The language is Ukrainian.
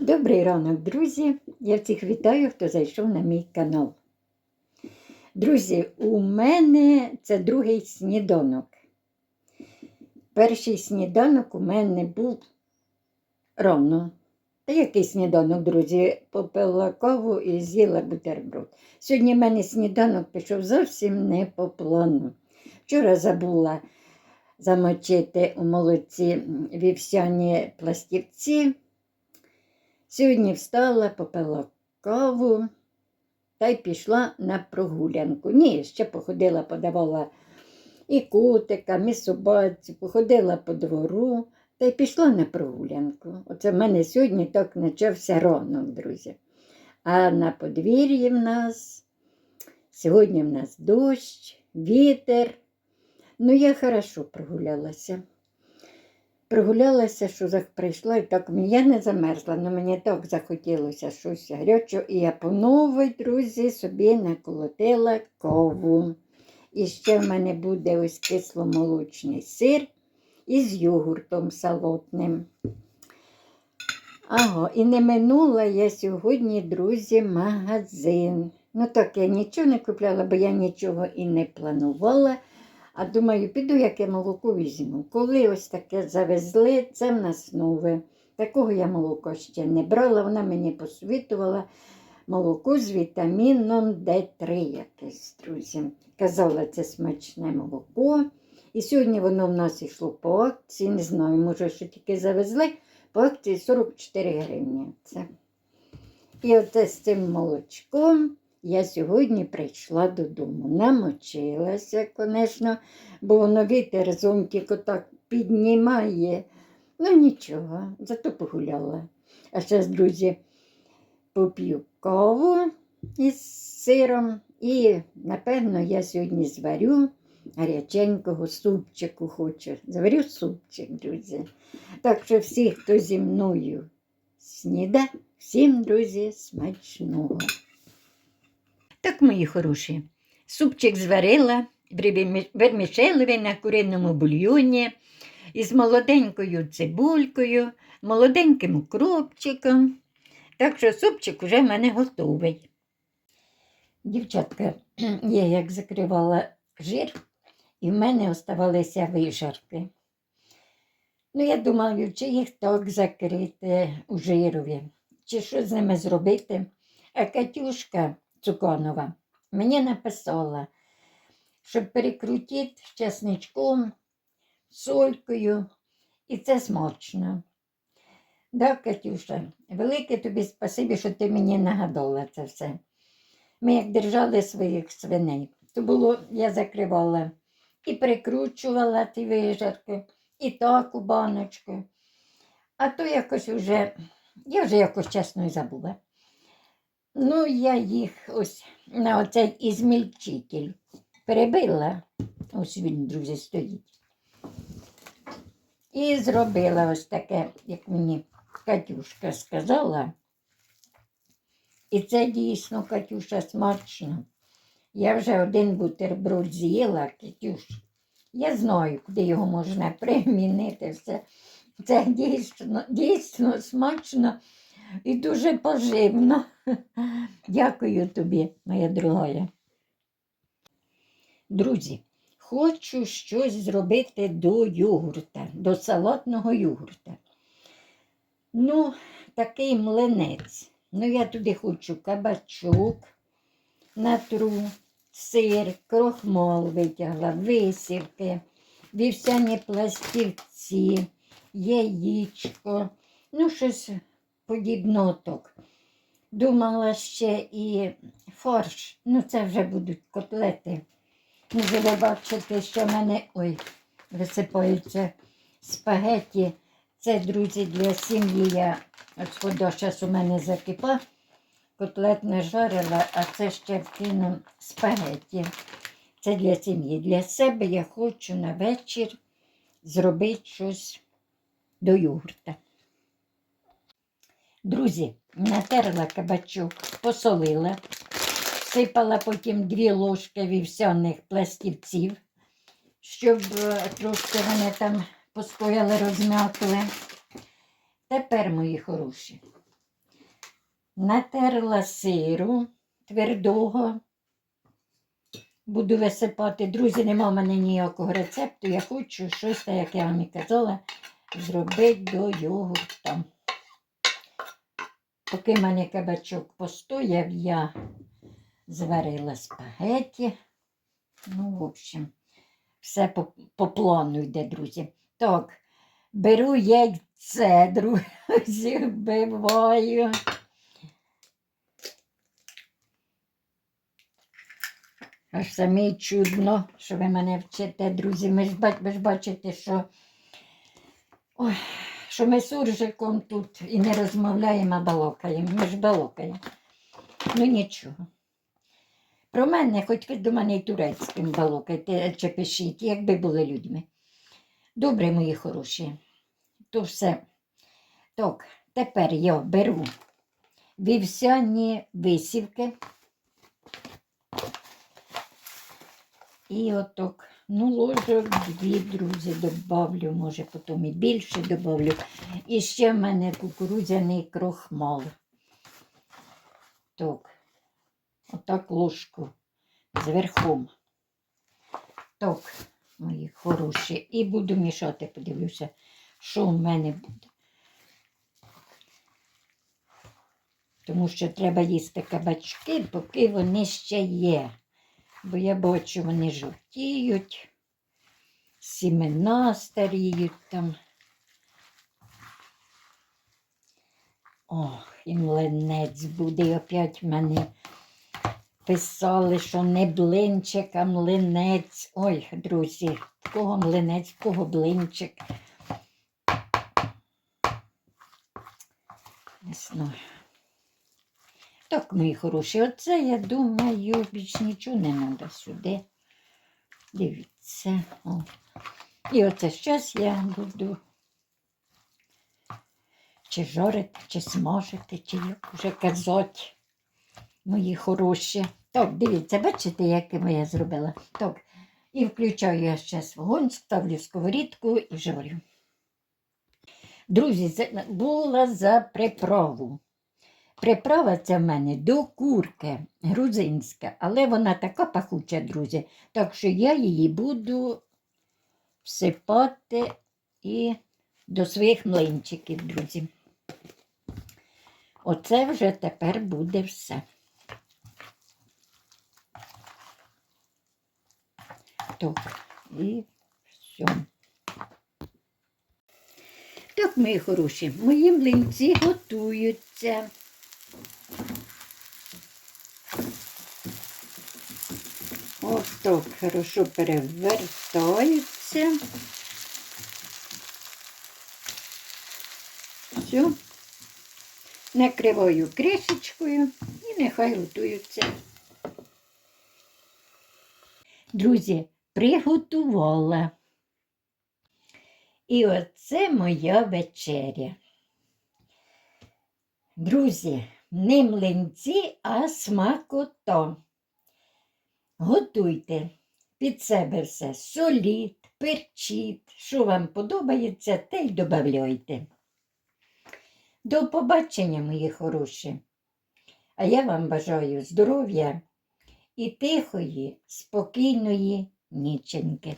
Добрий ранок, друзі! Я всіх вітаю, хто зайшов на мій канал. Друзі, у мене це другий сніданок. Перший сніданок у мене був рано. Та який сніданок, друзі, попила каву і з'їла бутерброд. Сьогодні в мене сніданок пішов зовсім не по плану. Вчора забула замочити у молоці вівсяні пластівці. Сьогодні встала, попила каву та й пішла на прогулянку. Ні, ще походила, подавала і котикам, і собаці, походила по двору та й пішла на прогулянку. Оце в мене сьогодні так почався ранок, друзі. А на подвір'ї в нас сьогодні в нас дощ, вітер. Ну, я хорошо прогулялася. Прогулялася, що прийшла і так я не замерзла, але мені так захотілося щось гарячого. І я по новій, друзі, собі наколотила каву. І ще в мене буде ось кисломолочний сир із йогуртом салотним. Ага, і не минула я сьогодні, друзі, магазин. Ну так, я нічого не купляла, бо я нічого і не планувала. А думаю, піду, яке молоко візьму. Коли ось таке завезли, це в нас нове. Такого я молоко ще не брала. Вона мені посвітувала молоко з вітаміном Д3 якесь, друзі. Казала, це смачне молоко. І сьогодні воно в нас йшло по акції. Не знаю, може, що тільки завезли. По акції 44 гривні. Це. І оце з цим молочком я сьогодні прийшла додому. Намочилася, звісно, бо воно вітер зонтик отак піднімає. Ну нічого, зато погуляла. А зараз, друзі, поп'ю каву із сиром і, напевно, я сьогодні зварю гаряченького супчику хочу. Заварю супчик, друзі. Так що всі, хто зі мною сніда, всім, друзі, смачного. Так, мої хороші, супчик зварила вермішелевий на куриному бульйоні із молоденькою цибулькою, молоденьким укропчиком. Так що супчик вже в мене готовий. Дівчатка, я як закривала жир, і в мене оставалися вижарки. Ну, я думаю, чи їх так закрити у жирові, чи що з ними зробити. А Катюшка Цуконова мені написала, щоб перекрутити чесничком, солькою, і це смачно. Да, Катюша, велике тобі спасибі, що ти мені нагадала це все. Ми як держали своїх свиней, то було, я закривала і прикручувала ті вижарки, і таку баночку. А то якось вже, я вже якось чесно і забула. Ну, я їх ось на оцей ізмільчитель перебила. Ось він, друзі, стоїть. І зробила ось таке, як мені Катюшка сказала. І це дійсно, Катюша, смачно. Я вже один бутерброд з'їла, Катюш. Я знаю, куди його можна примінити. Все. Це дійсно, дійсно смачно і дуже поживно. Дякую тобі, моя дорогая. Друзі, хочу щось зробити до йогурта, до салатного йогурта. Ну, такий млинець. Ну, я туди хочу кабачок, натру, сир, крохмал витягла, висівки, вівсяні пластівці, яєчко, ну, щось подібного так. Думала ще і фарш, ну це вже будуть котлети. Ви бачите, що в мене ой, висипаються спагеті. Це, друзі, для сім'ї я от вода зараз у мене закипа. Котлет не жарила, а це ще вкину спагеті. Це для сім'ї. Для себе я хочу на вечір зробити щось до йогурта. Друзі, натерла кабачок, посолила, всипала потім дві ложки вівсяних пластівців, щоб е, трошки вони там постояли, розм'якли. Тепер, мої хороші, натерла сиру твердого. Буду висипати. Друзі, нема в мене ніякого рецепту. Я хочу щось, як я вам і казала, зробити до йогурта. Поки в мене кабачок постояв, я зварила спагеті. Ну, в общем, все по, по плану йде, друзі. Так, беру яйце, друзі, вбиваю. Аж самі чудно, що ви мене вчите, друзі. Ми ж, ви ж бачите, що, ой, що ми з суржиком тут і не розмовляємо, а балокаємо. Ми ж балокаємо. Ну нічого. Про мене, хоч ви до мене і турецьким балокайте чи пишіть, якби були людьми. Добре, мої хороші. То все. Так, тепер я беру вівсяні висівки. І отак, ну, ложок дві, друзі, добавлю, може потім і більше добавлю. І ще в мене кукурудзяний крохмал. Так, отак ложку зверхом. Так, мої хороші. І буду мішати, подивлюся, що в мене буде. Тому що треба їсти кабачки, поки вони ще є. Бо я бачу, вони жовтіють, сімена старіють там. Ох, і млинець буде. І опять мене писали, що не блинчик, а млинець. Ой, друзі, в кого млинець, в кого блинчик. Не знаю. Так, мої хороші, оце, я думаю, більш нічого не треба сюди. Дивіться. О. І оце зараз я буду чи жарити, чи смажити, чи як вже казати, мої хороші. Так, дивіться, бачите, як я зробила. Так, і включаю я зараз вогонь, ставлю сковорідку і жарю. Друзі, була за приправу. Приправа ця в мене до курки грузинська, але вона така пахуча, друзі. Так що я її буду всипати і до своїх млинчиків, друзі. Оце вже тепер буде все. Так, і все. Так, мої хороші, мої млинці готуються. Ось так хорошо перевертаються. Все. Накриваю кришечкою і нехай готуються. Друзі, приготувала. І оце моя вечеря. Друзі, не млинці, а смакота. Готуйте під себе все, соліт, перчіть, що вам подобається, те й додавайте. До побачення, мої хороші. А я вам бажаю здоров'я і тихої, спокійної ніченьки.